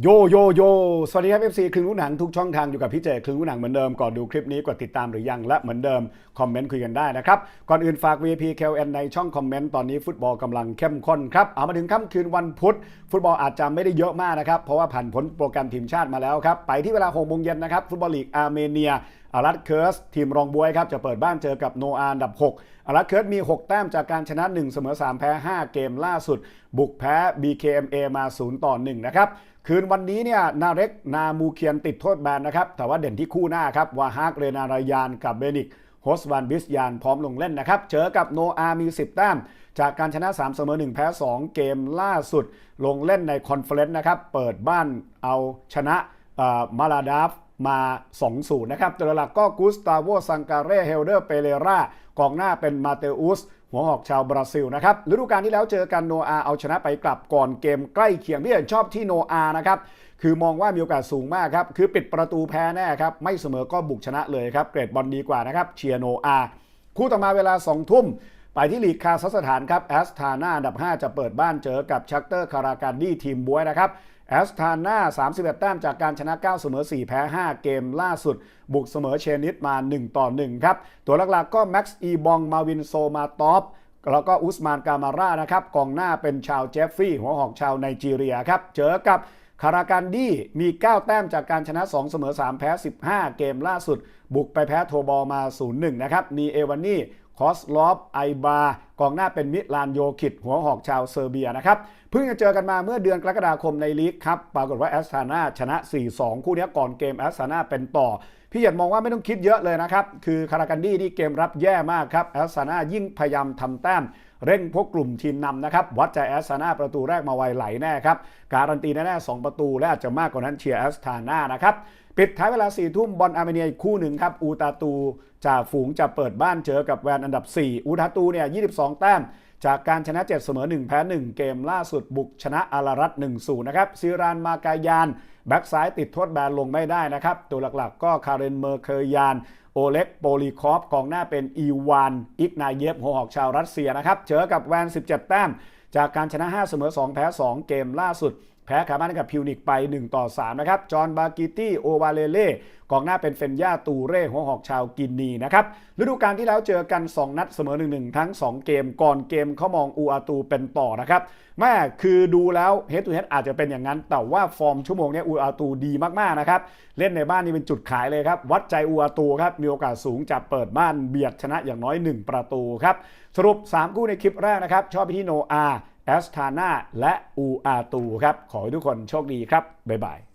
โยโยโย สวัสดีครับ FC ครึ่งรู้หนังทุกช่องทางอยู่กับพี่เจครึ่งรู้หนังเหมือนเดิม ก่อนดูคลิปนี้กดติดตามหรือยังและเหมือนเดิม คอมเมนต์คุยกันได้นะครับ ก่อนอื่นฝาก VP KLN ในช่องคอมเมนต์ตอนนี้ฟุตบอลกำลังเข้มข้นครับ เอามาถึงค่ำคืนวันพุธ ฟุตบอลอาจจะไม่ได้เยอะมากนะครับ เพราะว่าผ่านพ้นโปรแกรมทีมชาติมาแล้วครับ ไปที่เวลา6โมงเย็นนะครับฟุตบอลลีกอาร์เมเนียอารัตเคิร์สทีมรองบวยครับจะเปิดบ้านเจอกับโนอาอันดับ 6อารัตเคิร์สมี 6 แต้มจากการชนะ 1 เสมอ 3 แพ้ 5 เกมล่าสุด บุกแพ้ BKMA มา 0 ต่อ 1 นะครับ คืนวันนี้เนี่ยนาเร็กนามูเคียนติดโทษแบนนะครับ แต่ว่าเด่นที่คู่หน้าครับวาฮากเรนารายานกับเบนิกโฮสวันบิสยานพร้อมลงเล่นนะครับ เจอกับโนอามี 10 แต้ม จากการชนะ 3 เสมอ 1 แพ้ 2 เกมล่าสุด ลงเล่นในคอนเฟลเลนต์นะครับ เปิดบ้านเอาชนะมาลาดาฟ มา 2-0 นะครับ ตัวหลักก็กุสตาโวซังการเรเฮลเดอร์เปเรรากองหน้าเป็นมาเตอุสหัวหอกชาวบราซิลนะครับฤดูกาลที่แล้วเจอกันโนอาเอาชนะไปกลับก่อนเกมใกล้เคียงพี่เห็นชอบที่โนอานะครับคือมองว่ามีโอกาสสูงมากครับ คือปิดประตูแพ้แน่ครับ ไม่เสมอก็บุกชนะเลยครับ เกรดบอลดีกว่านะครับ เชียโนอา คู่ต่อมาเวลา 2 ทุ่ม ไปที่ลีกคาซัคสถานครับแอสทานาอันดับ 5 จะเปิดบ้านเจอกับชักเตอร์คาราการดีทีมบวยนะครับแอสทาน่า31 แต้มจากการชนะ 9 เสมอ 4 แพ้ 5 เกมล่าสุด บุกเสมอเชนิดมา 1 ต่อ 1 ครับ ตัวหลักๆก็แม็กซ์อีบอง มาวินโซมาตอฟแล้วก็อุสมานกามาร่านะครับกองหน้าเป็นชาวเจฟฟี่หัวหอกชาวไนจีเรียครับ เจอกับคาราการดีมี 9 แต้มจากการชนะ 2 เสมอ 3 แพ้ 15 เกมล่าสุด บุกไปแพ้โทบอลมา 0-1 นะครับ มีเอวานี่ คอสลอฟไอบากองหน้าเป็นมิลานโยคิดหัวหอกชาวเซอร์เบียนะครับ เพิ่งจะเจอกันมาเมื่อเดือนกรกฎาคมในลีกครับ ปรากฏว่าแอสตานาชนะ 4-2 คู่นี้ก่อนเกมแอสตานาเป็นต่อ พี่เหยียดมองว่าไม่ต้องคิดเยอะเลยนะครับ คือคารากันดี้นี่เกมรับแย่มากครับแอสตานายิ่งพยายามทำแต้มเร่งพวกกลุ่มทีมนำนะครับ วัดใจแอสตานาประตูแรกมาไวไหลแน่ครับ การันตีแน่ๆ2ประตูและอาจจะมากกว่านั้นเชียร์แอสตานานะครับปิดท้ายเวลา4ี่ทุ่มบอลอาร์เมเนียอีกคู่หนึ่งครับ อูตาตูจ่าฝูงจะเปิดบ้านเจอกับแวนอันดับ 4 อูตาตูเนี่ย2 แต้ม จากการชนะ 7 เสมอ 1 แพ้ 1 เกมล่าสุดบุกชนะอารารัต1-0 นะครับซีรานมากายาน แบ็กซ้ายติดโทษแบนลงไม่ได้นะครับ ตัวหลักๆ ก็คาเรนเมอร์เคยาน โอเล็กโปลีคอฟกองหน้าเป็นอีวาน อิกนายเยฟหัวหอกชาวรัสเซียนะครับเจอกับแวน 17 แต้ม จากการชนะ 5 เสมอ 2 แพ้ 2 เกมล่าสุด แพ้ขาบ้านกับพิวนิกไป 1 ต่อ 3 นะครับ จอห์นบากิตี้ โอวาเลเล่กองหน้าเป็นเฟนย่าตูเร่หัวหอกชาวกินนีนะครับฤดูกาลที่แล้วเจอกัน 2 นัดเสมอ 1-1 ทั้ง 2 เกมก่อนเกมเขามองอูอาตูเป็นต่อนะครับแม่คือดูแล้วเฮด o ูเฮดอาจจะเป็นอย่างนั้น แต่ว่าฟอร์มชั่วโมงนี้อูอาตูดีมากๆนะครับเล่นในบ้านนี่เป็นจุดขายเลยครับ วัดใจอูอาตูครับมีโอกาสสูงจะเปิดบ้านเบียดชนะอย่างน้อย 1 ประตูครับสรุป 3 คู่ในคลิปแรกนะครับชอบไปที่โนอา แอสทานาและอูอาตูครับ ขอให้ทุกคนโชคดีครับ บ๊ายบาย